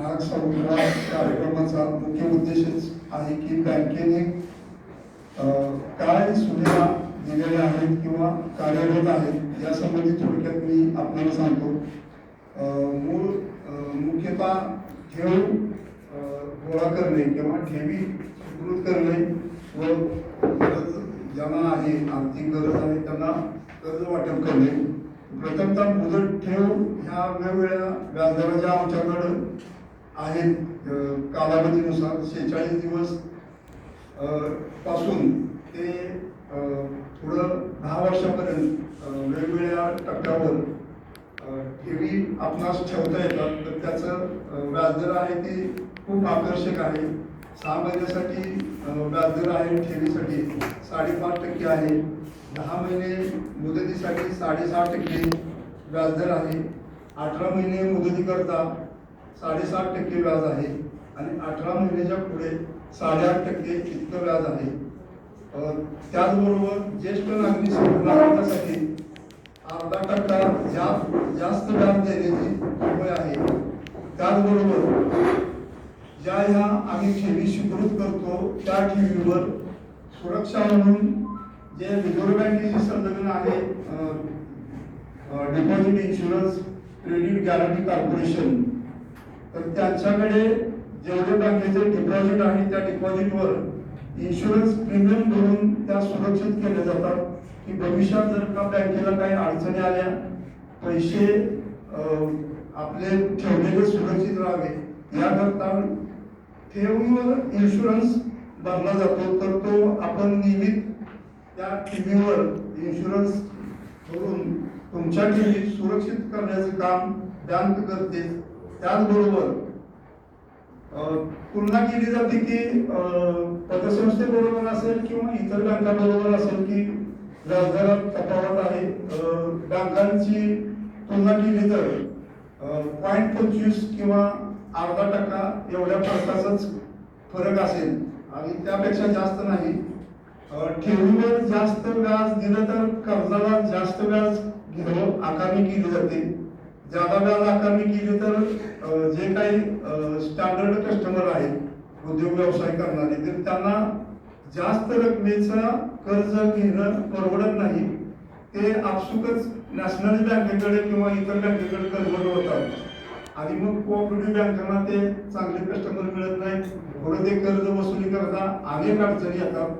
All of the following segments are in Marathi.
ग्राहक संरक्षण कार्यक्रमाचा मुख्य उद्देशच आहे की बँकेने काय सुविधा दिलेल्या आहेत किंवा कार्यरत आहेत यासंबंधी थोडक्यात मी आपल्याला सांगतो. मूळ मुख्यतः ठेव गोळा करणे किंवा ठेवी सुकृत करणे व ज्यांना आहे आर्थिक गरज आहे त्यांना कर्ज वाटप करणे. प्रथमतः मुदत ठेव ह्या वेगवेगळ्या व्याजदराच्या आमच्याकडं. आहेत कालावधीनुसार शेहेचाळीस दिवसपासून ते पुढं दहा वर्षापर्यंत वेगवेगळ्या टप्प्यावर ठेवी आपणास ठेवता येतात. तर त्याचं व्याजदर आहे ते खूप आकर्षक आहे. सहा महिन्यासाठी व्याजदर आहे ठेवीसाठी साडेपाच टक्के आहे. दहा महिने मुदतीसाठी साडेसहा टक्के व्याजदर आहे. अठरा महिने मुदतीकरता साडेसात टक्के व्याज आहे आणि अठरा महिन्याच्या पुढे साडेआठ टक्के इतकं व्याज आहे. त्याचबरोबर ज्येष्ठ नागरिक नागरिकासाठी अर्धा टक्का जा जास्त व्याज देण्याची सोय आहे. त्याचबरोबर ज्या ह्या आम्ही ठेवी स्वीकृत करतो त्या ठेवीवर सुरक्षा म्हणून जे रिझर्व्ह बँकेची संलग्न आहे deposit insurance credit guarantee corporation तर त्यांच्याकडे जेवढे बँकेचे डिपॉझिट आहे त्या डिपॉझिटवर इन्शुरन्स प्रीमियम भरून त्या सुरक्षित केल्या जातात. की भविष्यात जर का बँकेला काही अडचणी आल्या पैसे आपले ठेवलेले सुरक्षित राहावे याकरता ठेवीवर इन्शुरन्स भरला जातो. तर तो आपण नियमित त्या टीव्हीवर इन्शुरन्स करून तुमच्या टीव्ही सुरक्षित करण्याचं काम बँक करते. त्याचबरोबर तुलना केली जाते की पतसंस्थेबरोबर असेल किंवा इतर बँकांबरोबर असेल की व्याजदरात तफावत आहे बँकांची तुलना केली तर पॉईंट पंचवीस किंवा अर्धा टक्का एवढ्या फरकाचाच फरक असेल. आणि त्यापेक्षा जास्त नाही. ठेवीवर जास्त व्याज दिलं तर कर्जाला जास्त व्याज घ्यावं आकारणी केली जाते. ज्यादा व्याज आकारणी केली तर जे काही स्टँडर्ड कस्टमर आहेत उद्योग व्यवसाय करणारे तर त्यांना जास्त रकमेचा कर्ज घेणं परवडत नाही. ते आपसुकच नॅशनल बँकेकडे किंवा इतर बँकेकडे कर्ज होतात आणि मग कोऑपरेटिव्ह बँकांना ते चांगले कस्टमर मिळत नाही थोडं ते कर्ज वसुली करता अनेक अडचणी येतात.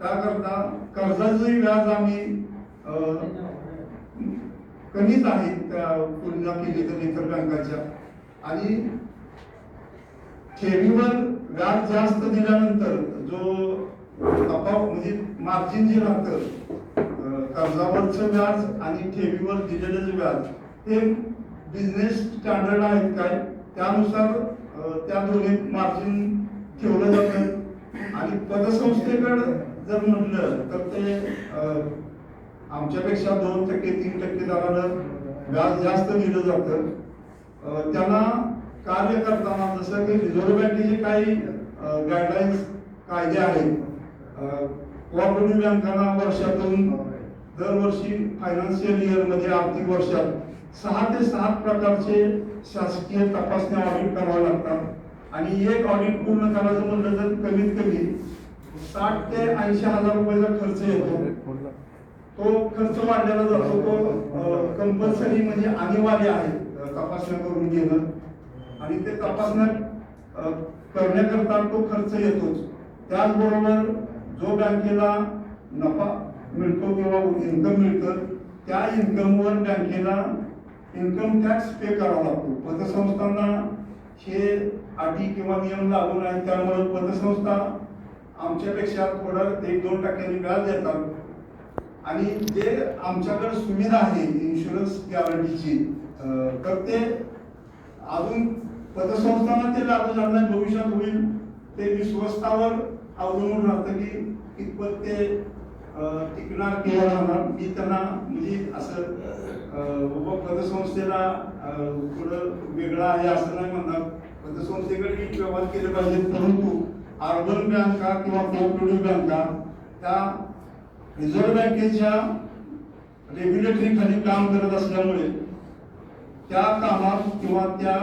त्याकरता कर्जाचंही व्याज आम्ही कमीच आहे त्या तुलना केली तर इतर बँकांच्या आणि ठेवीवर व्याज जास्त दिल्यानंतर जो तफाव म्हणजे मार्जिन जे राहतं कर्जावरचं व्याज आणि ठेवीवर दिलेलं जे व्याज ते बिझनेस स्टँडर्ड आहेत काय? त्यानुसार त्या दोन्ही मार्जिन ठेवलं जातं. आणि पतसंस्थेकडं जर म्हटलं तर ते आमच्यापेक्षा दोन टक्के तीन टक्के दरानं व्याज जास्त दिलं जातं. त्यांना कार्य करताना जसं की रिझर्व्ह बँकेचे काही गाईडलाईन्स कायदे आहेत. कोऑपरेटिव्ह बँकांना वर्षातून दरवर्षी फायनान्शियल इयरमध्ये आर्थिक वर्षात सहा ते सात प्रकारचे शासकीय तपासण्या ऑडिट कराव्या लागतात. आणि एक ऑडिट पूर्ण करायचं म्हणलं तर कमीत कमी साठ ते ऐंशी हजार रुपयाचा खर्च येतो. तो खर्च वाढलेला जातो तो कंपल्सरी म्हणजे अनिवार्य आहे तपासण्या करून घेणं. आणि ते तपासण्या करण्याकरता तो खर्च येतोच. त्याचबरोबर जो बँकेला नफा मिळतो किंवा इन्कम मिळतं त्या इन्कमवर बँकेला इन्कम टॅक्स पे करावा लागतो. पतसंस्थांना हे अटी किंवा नियम लागू नाही त्यामुळे पतसंस्था आमच्यापेक्षा थोडं एक दोन टक्क्यांनी व्याज देतात. आणि जे आमच्याकडे सुविधा आहे इन्शुरन्स गॅरंटीची तर ते अजून पतसंस्थांना ते लागू झालं भविष्यात होईल ते विश्वस्तावर अवलंबून राहतं की कितपत ते टिकणार किंवा राहणार मी त्यांना म्हणजे असं बाबा पतसंस्थेला थोडं वेगळं आहे असं नाही म्हणणार. पतसंस्थेकडे मी व्यवहार केले पाहिजेत परंतु अर्बन बँका किंवा कोऑपरेटिव्ह बँका त्या रिझर्व्ह बँकेच्या रेग्युलेटरी खाली काम करत असल्यामुळे त्या कामात किंवा त्या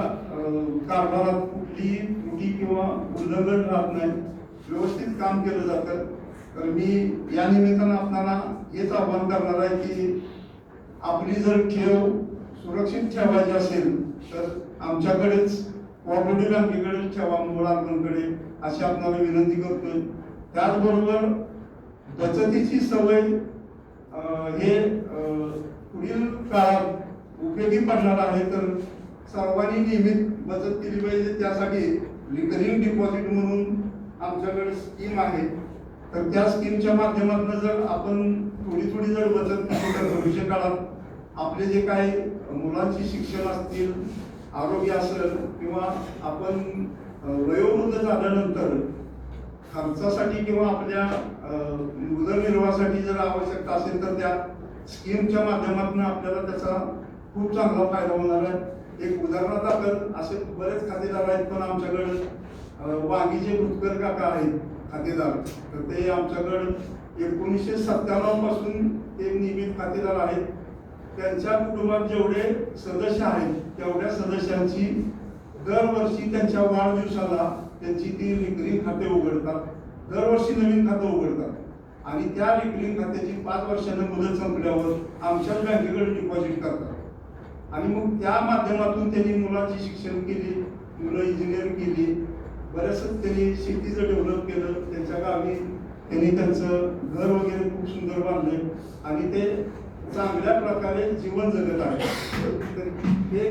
कारभारात कुठली त्रुटी किंवा उल्लंघन राहत नाही. व्यवस्थित काम केलं जातं. तर मी या निमित्तानं आपल्याला हेच आव्हान करणार आहे की आपली जर ठेव सुरक्षित ठेवायची असेल तर आमच्याकडेच कॉपरेटिव्ह बँकेकडेच ठेवा मुळांकडे अशी आपल्याला विनंती करतोय. त्याचबरोबर बचतीची सवय हे पुढील काळात उपयोगी पडणार आहे तर सर्वांनी नियमित बचत केली पाहिजे. त्यासाठी रिकरिंग डिपॉझिट म्हणून आमच्याकडे स्कीम आहे. तर त्या स्कीमच्या माध्यमातून जर आपण थोडी थोडी जर बचत केली तर भविष्य काळात आपले जे काही मुलांची शिक्षण असतील आरोग्य असेल किंवा आपण वयोवृद्ध झाल्यानंतर खर्चासाठी किंवा आपल्या उदरनिर्वाहासाठी जर आवश्यकता असेल तर त्या स्कीमच्या माध्यमातून आपल्याला त्याचा खूप चांगला फायदा होणार आहे. एक उदाहरणादाखल असे बरेच खातेदार आहेत पण आमच्याकडं वाघीचे भुतकर काका आहेत खातेदार तर ते आमच्याकडं एकोणीसशे सत्त्याण्णवपासून ते नियमित खातेदार आहेत. त्यांच्या कुटुंबात जेवढे सदस्य आहेत तेवढ्या सदस्यांची दरवर्षी त्यांच्या वाढदिवसाला त्यांची ती रिकरिंग खाते उघडतात. दरवर्षी नवीन खातं उघडतात. आणि त्या रिकरिंग खात्याची पाच वर्षानं मुदत संपल्यावर आमच्याच बँकेकडे डिपॉझिट करतात. आणि मग त्या माध्यमातून त्यांनी मुलांची शिक्षण केली मुलं इंजिनिअर केली बऱ्याचसं त्यांनी शेतीचं डेव्हलप केलं. त्यांच्या गावी त्यांनी त्यांचं घर वगैरे खूप सुंदर बांधले आणि ते चांगल्या प्रकारे जीवन जगत आहे तर हे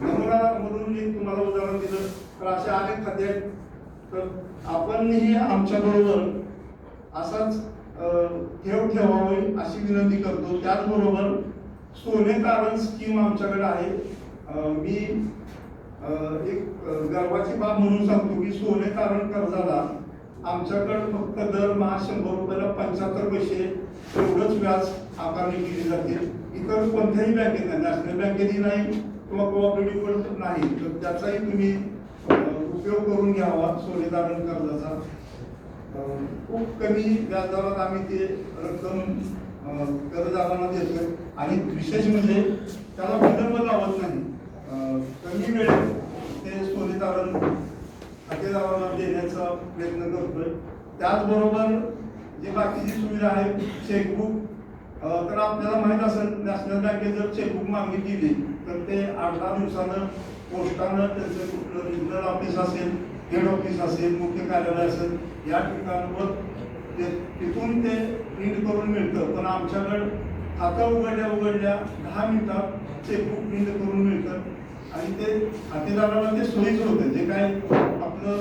नमुना म्हणून मी तुम्हाला उदाहरण दिलं. तर असे अनेक खाते आहेत. तर आपणही आमच्याबरोबर असाच ठेव ठेवावी अशी विनंती करतो. त्याचबरोबर सोने तारण स्कीम आमच्याकडे आहे. मी एक गर्वाची बाब म्हणून सांगतो की सोने तारण कर्जाला आमच्याकडे फक्त दरमहा शंभर रुपयाला पंच्याहत्तर पैसे एवढंच व्याज आकारणी केली जाते. इतर कोणत्याही बँकेत नाही. नॅशनल बँकेतही नाही किंवा कोऑपरेटिव्ह नाही. तर त्याचाही तुम्ही उपयोग करून घ्यावा सोने तारण कर्जाचा खूप कमी व्याजदरात आम्ही ते रक्कम कर्जदारांना देतोय. आणि विशेष म्हणजे त्याला विलंब लावत नाही. कमी वेळेत ते सोने तारण खातेदारांना देण्याचा प्रयत्न करतोय. त्याचबरोबर जे बाकीची सुविधा आहे चेकबुक तर आपल्याला माहीत असेल नॅशनल बँकेत जर चेकबुक मागणी केली तर ते आठ दहा दिवसानं पोस्टानं त्यांचं कुठलं रिजनल ऑफिस असेल हेड ऑफिस असेल मुख्य कार्यालय असेल या ठिकाणावर ते तिथून ते प्रिंट करून मिळतं. पण आमच्याकडं खातं उघडल्या उघडल्या दहा मिनिटात चेकबुक प्रिंट करून मिळतं. आणि ते खातेदाराला ते सोयीचं होतं. जे काय आपलं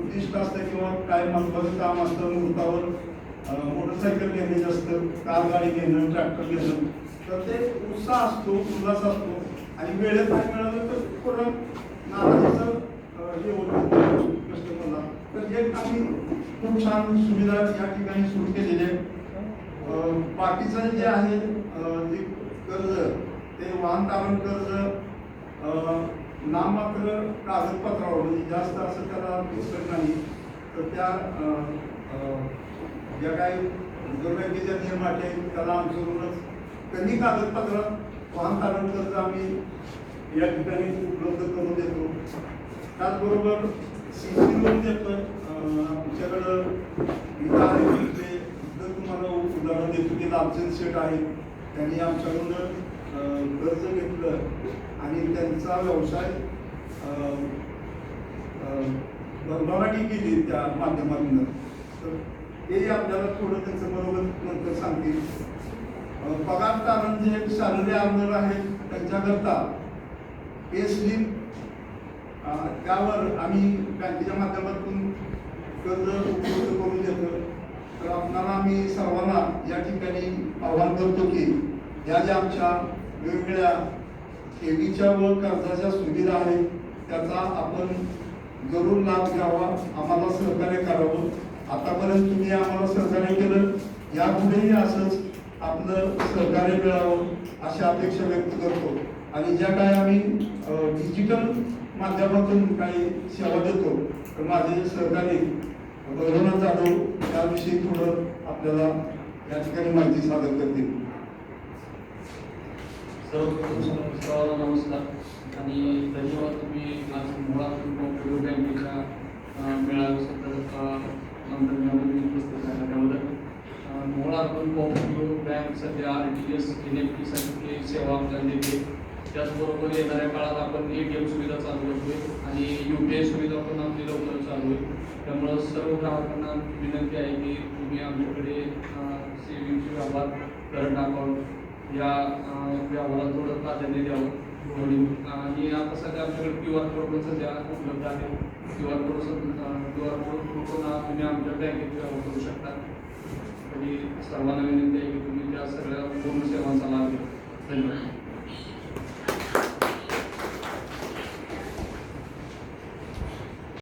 उद्दिष्ट असतं किंवा काय महत्वाचं काम असतं मुहूर्तावर मोटरसायकल घेण्याचं असतं कार गाडी घेणं ट्रॅक्टर घेणं तर ते उत्साह असतो उल्हास असतो. आणि वेळेत नाही मिळालं तर पूर्ण नाराजीचं हे होत कस्टमरला. तर हे आम्ही खूप छान सुविधा या ठिकाणी सुरू केलेली आहे बाकीचं जे आहे जे कर्ज ते वाहन तारण कर्ज नाममात्र कागदपत्रावर म्हणजे जास्त असं त्याला दिसत नाही. तर त्या ज्या काही रिझर्व्ह नियम आहेत त्याला अनुसरूनच कमी कागदपत्र वाहन तारण कर्ज आम्ही या ठिकाणी उपलब्ध करून देतो. त्याचबरोबर सिंगिंग लोन देतोय आमच्याकडं इथं आहे तिथे इथं तुम्हाला उदाहरण देतो की लालचंद शेठ आहेत. त्यांनी आमच्याकडून कर्ज घेतलं आणि त्यांचा व्यवसाय अं, भरभराटी केली त्या माध्यमातून. तर ते आपल्याला थोडं त्यांचं बरोबर नंतर सांगतील. पगार तारण जे म्हणजे सॅलरी अर्नर आहेत त्यांच्याकरता. पे स्लिप त्यावर आम्ही बँकेच्या माध्यमातून कर्ज उपलब्ध करून देतो तर आपणाला आम्ही सर्वांना या ठिकाणी आव्हान करतो की या ज्या आमच्या वेगवेगळ्या ठेवीच्या व कर्जाच्या सुविधा आहेत त्याचा आपण जरूर लाभ घ्यावा. आम्हाला सहकार्य करावं. आतापर्यंत तुम्ही आम्हाला सहकार्य केलं. यापुढेही असंच आपलं सहकार्य मिळावं अशी अपेक्षा व्यक्त करतो. आणि ज्या काय आम्ही डिजिटल माध्यमातून काही सेवा देतो तर माझे सहकारी गौरवनाथ जाधव त्याविषयी थोडं आपल्याला या ठिकाणी माहिती सादर करतील. सर्वप्रथम सर्व- नमस्कार. आणि धन्यवाद तुम्ही आज मुळात बँकेच्या मेळाव्यासाठी उपस्थित राहिला. त्याबद्दल मुळातून कॉम्प्युटर बँक सध्या R T S N F टीसाठी सेवा आपल्याला देते. त्याचबरोबर येणाऱ्या काळात आपण ए टी एम सुविधा चालू करतोय आणि यू पी आय सुविधा पण आपली लवकर चालू आहे. त्यामुळं सर्व ग्राहकांना विनंती आहे की तुम्ही आमच्याकडे सेविंगचे व्यवहार करंट अकाउंट या व्यवहाराला व्यवहारात थोडं प्राधान्य द्यावं आणि आता सध्या आमच्याकडे क्यू आर कोड पण सध्या उपलब्ध आहे. Q R code Q R code पण तुम्ही आमच्या बँकेत व्यवहार करू शकता. आणि सर्वांना विनंती आहे की तुम्ही त्या सगळ्या पूर्ण सेवांचा लाभ घ्या. धन्यवाद.